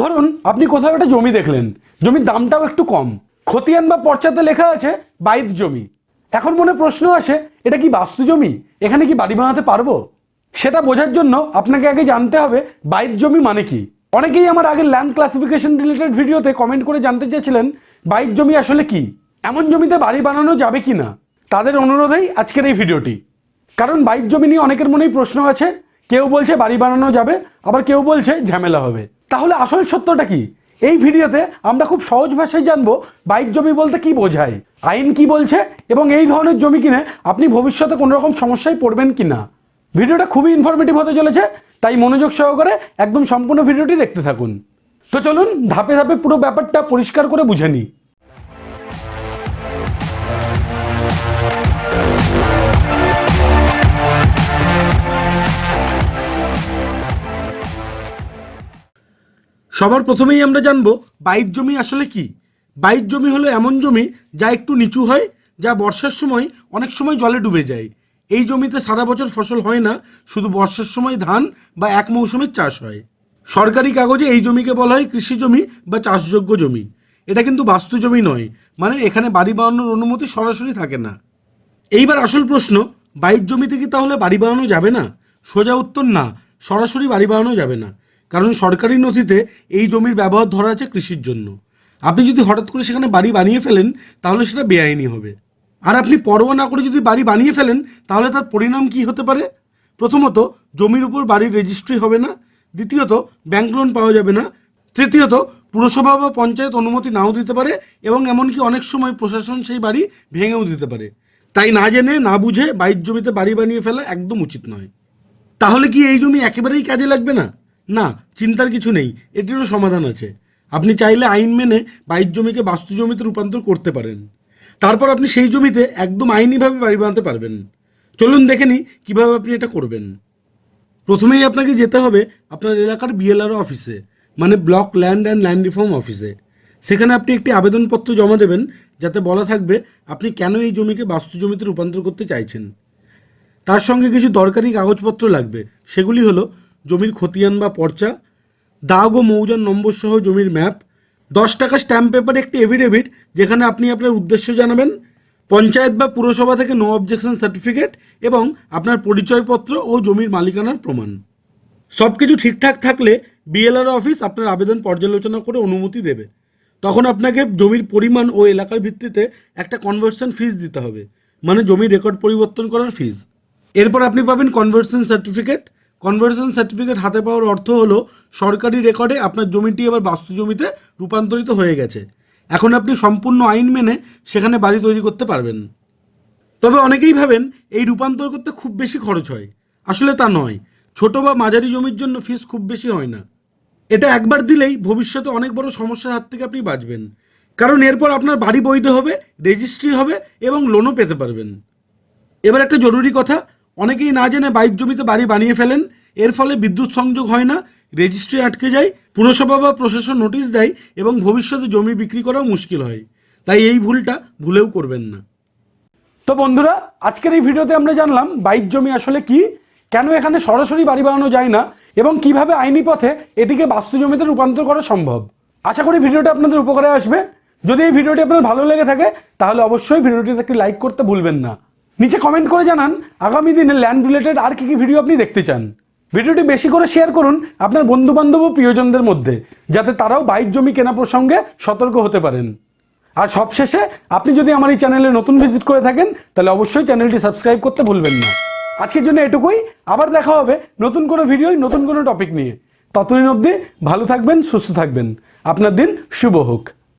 ধরুন, আপনি কোথাও একটা জমি দেখলেন, জমির দামটাও একটু কম। খতিয়ান বা পর্চাতে লেখা আছে বাইদ জমি। এখন মনে প্রশ্ন আসে, এটা কি বাস্তু জমি? এখানে কি বাড়ি বানাতে পারব? সেটা বোঝার জন্য আপনাকে আগে জানতে হবে বাইদ জমি মানে কি? অনেকেই আমার আগের ল্যান্ড ক্লাসিফিকেশন রিলেটেড ভিডিওতে কমেন্ট করে জানতে চেয়েছিলেন বাইদ জমি আসলে কি? এমন জমিতে বাড়ি বানানো যাবে কি না? তাদের অনুরোধেই আজকের এই ভিডিওটি। কারণ বাইক জমি নিয়ে অনেকের মনেই প্রশ্ন আছে, কেউ বলছে বাড়ি বানানো যাবে, আবার কেউ বলছে ঝামেলা হবে। তাহলে আসল সত্যটা কি? এই ভিডিওতে আমরা খুব সহজ ভাষায় জানব বাইক জমি বলতে কি বোঝায়, আইন কি বলছে এবং এই ধরনের জমি কিনে আপনি ভবিষ্যতে কোনো রকম সমস্যায় পড়বেন কি না। ভিডিওটা খুবই ইনফরমেটিভ হতে চলেছে, তাই মনোযোগ সহকারে একদম সম্পূর্ণ ভিডিওটি দেখতে থাকুন। তো চলুন ধাপে ধাপে পুরো ব্যাপারটা পরিষ্কার করে বুঝে নিই। সবার প্রথমেই আমরা জানব বাইক জমি আসলে কি? বাইক জমি হলো এমন জমি যা একটু নিচু হয়, যা বর্ষার সময় অনেক সময় জলে ডুবে যায়। এই জমিতে সারা বছর ফসল হয় না, শুধু বর্ষার সময় ধান বা এক মৌসুমের চাষ হয়। সরকারি কাগজে এই জমিকে বলা হয় কৃষি জমি বা চাষযোগ্য জমি। এটা কিন্তু বাস্তু জমি নয় মানে এখানে বাড়ি বানানোর অনুমতি সরাসরি থাকে না। এইবার আসল প্রশ্ন বাইক জমিতে কি তাহলে বাড়ি বানানো যাবে না? সোজা উত্তর না, সরাসরি বাড়ি বানানো যাবে না। কারণ সরকারি নথিতে এই জমির ব্যবহার ধরা আছে কৃষির জন্য। আপনি যদি হঠাৎ করে সেখানে বাড়ি বানিয়ে ফেলেন, তাহলে সেটা বেআইনি হবে। আর আপনি পরোয়া না করে যদি বাড়ি বানিয়ে ফেলেন, তাহলে তার পরিণাম কি হতে পারে? প্রথমত, জমির উপর বাড়ির রেজিস্ট্রি হবে না। দ্বিতীয়ত ব্যাংক লোন পাওয়া যাবে না। তৃতীয়ত, পুরসভা বা পঞ্চায়েত অনুমতি নাও দিতে পারে এবং এমনকি অনেক সময় প্রশাসন সেই বাড়ি ভেঙেও দিতে পারে। তাই না জেনে, না বুঝে বাইর জমিতে বাড়ি বানিয়ে ফেলা একদম উচিত নয়। তাহলে কি এই জমি একেবারেই কাজে লাগবে না? না, চিন্তার কিছু নেই, এটিরও সমাধান আছে। আপনি চাইলে আইন মেনে বাইর জমিকে বাস্তু জমিতে রূপান্তর করতে পারেন। তারপর আপনি সেই জমিতে একদম আইনিভাবে বাড়ি বানাতে পারবেন। চলুন দেখে নিই কীভাবে আপনি এটা করবেন। প্রথমেই আপনাকে যেতে হবে আপনার এলাকার বিএলআরও অফিসে মানে block land and land reform অফিসে। সেখানে আপনি একটি আবেদনপত্র জমা দেবেন, যাতে বলা থাকবে আপনি কেন এই জমিকে বাস্তু জমিতে রূপান্তর করতে চাইছেন। তার সঙ্গে কিছু দরকারি কাগজপত্র লাগবে, সেগুলি হলো জমির খতিয়ান বা পর্চা, দাগ ও মৌজার নম্বর সহ জমির ম্যাপ, দশ টাকা স্ট্যাম্প পেপার একটি এফিডেভিট যেখানে আপনি আপনার উদ্দেশ্য জানাবেন, পঞ্চায়েত বা পুরসভা থেকে নো অবজেকশন সার্টিফিকেট এবং আপনার পরিচয়পত্র ও জমির মালিকানার প্রমাণ। সব কিছু ঠিকঠাক থাকলে বিএলআর অফিস আপনার আবেদন পর্যালোচনা করে অনুমতি দেবে। তখন আপনাকে জমির পরিমাণ ও এলাকার ভিত্তিতে একটা কনভার্সন ফিস দিতে হবে মানে জমির রেকর্ড পরিবর্তন করার ফিস এরপর আপনি পাবেন কনভার্সন সার্টিফিকেট কনভার্সন সার্টিফিকেট হাতে পাওয়ার অর্থ হলো, সরকারি রেকর্ডে আপনার জমিটি এবার বাস্তু জমিতে রূপান্তরিত হয়ে গেছে। এখন আপনি সম্পূর্ণ আইন মেনে সেখানে বাড়ি তৈরি করতে পারবেন। তবে অনেকেই ভাবেন এই রূপান্তর করতে খুব বেশি খরচ হয়। আসলে তা নয়। ছোট বা মাঝারি জমির জন্য ফিস খুব বেশি হয় না। এটা একবার দিলেই ভবিষ্যতে অনেক বড় সমস্যার হাত থেকে আপনি বাঁচবেন। কারণ এরপর আপনার বাড়ি বৈধ হবে রেজিস্ট্রি হবে এবং লোনও পেতে পারবেন। এবার একটা জরুরি কথা অনেকেই না জেনে বাইক জমিতে বাড়ি বানিয়ে ফেলেন। এর ফলে বিদ্যুৎ সংযোগ হয় না, রেজিস্ট্রি আটকে যায়, পুরসভা বা প্রশাসন নোটিশ দেয় এবং ভবিষ্যতে জমি বিক্রি করাও মুশকিল হয়। তাই এই ভুলটা ভুলেও করবেন না। তো বন্ধুরা, আজকের এই ভিডিওতে আমরা জানলাম বাইক জমি আসলে কি, কেন এখানে সরাসরি বাড়ি বানানো যায় না এবং কীভাবে আইনি পথে এটিকে বাস্তু জমিতে রূপান্তর করা সম্ভব। আশা করি ভিডিওটা আপনাদের উপকারে আসবে। যদি এই ভিডিওটি আপনার ভালো লেগে থাকে, তাহলে অবশ্যই ভিডিওটিতে একটি লাইক করতে ভুলবেন না। নিচে কমেন্ট করে জানান, আগামী দিনে ল্যান্ড রিলেটেড আর কি কি ভিডিও আপনি দেখতে চান। ভিডিওটি বেশি করে শেয়ার করুন আপনার বন্ধু বান্ধব ও প্রিয়জনদের মধ্যে, যাতে তারাও বাইক জমি কেনা প্রসঙ্গে সতর্ক হতে পারেন। আর সবশেষে, আপনি যদি আমার এই চ্যানেলে নতুন ভিজিট করে থাকেন, তাহলে অবশ্যই চ্যানেলটি সাবস্ক্রাইব করতে ভুলবেন না। আজকের জন্য এটুকুই, আবার দেখা হবে নতুন কোনো ভিডিও নতুন কোনো টপিক নিয়ে। ততদিন অবধি ভালো থাকবেন, সুস্থ থাকবেন। আপনার দিন শুভ হোক।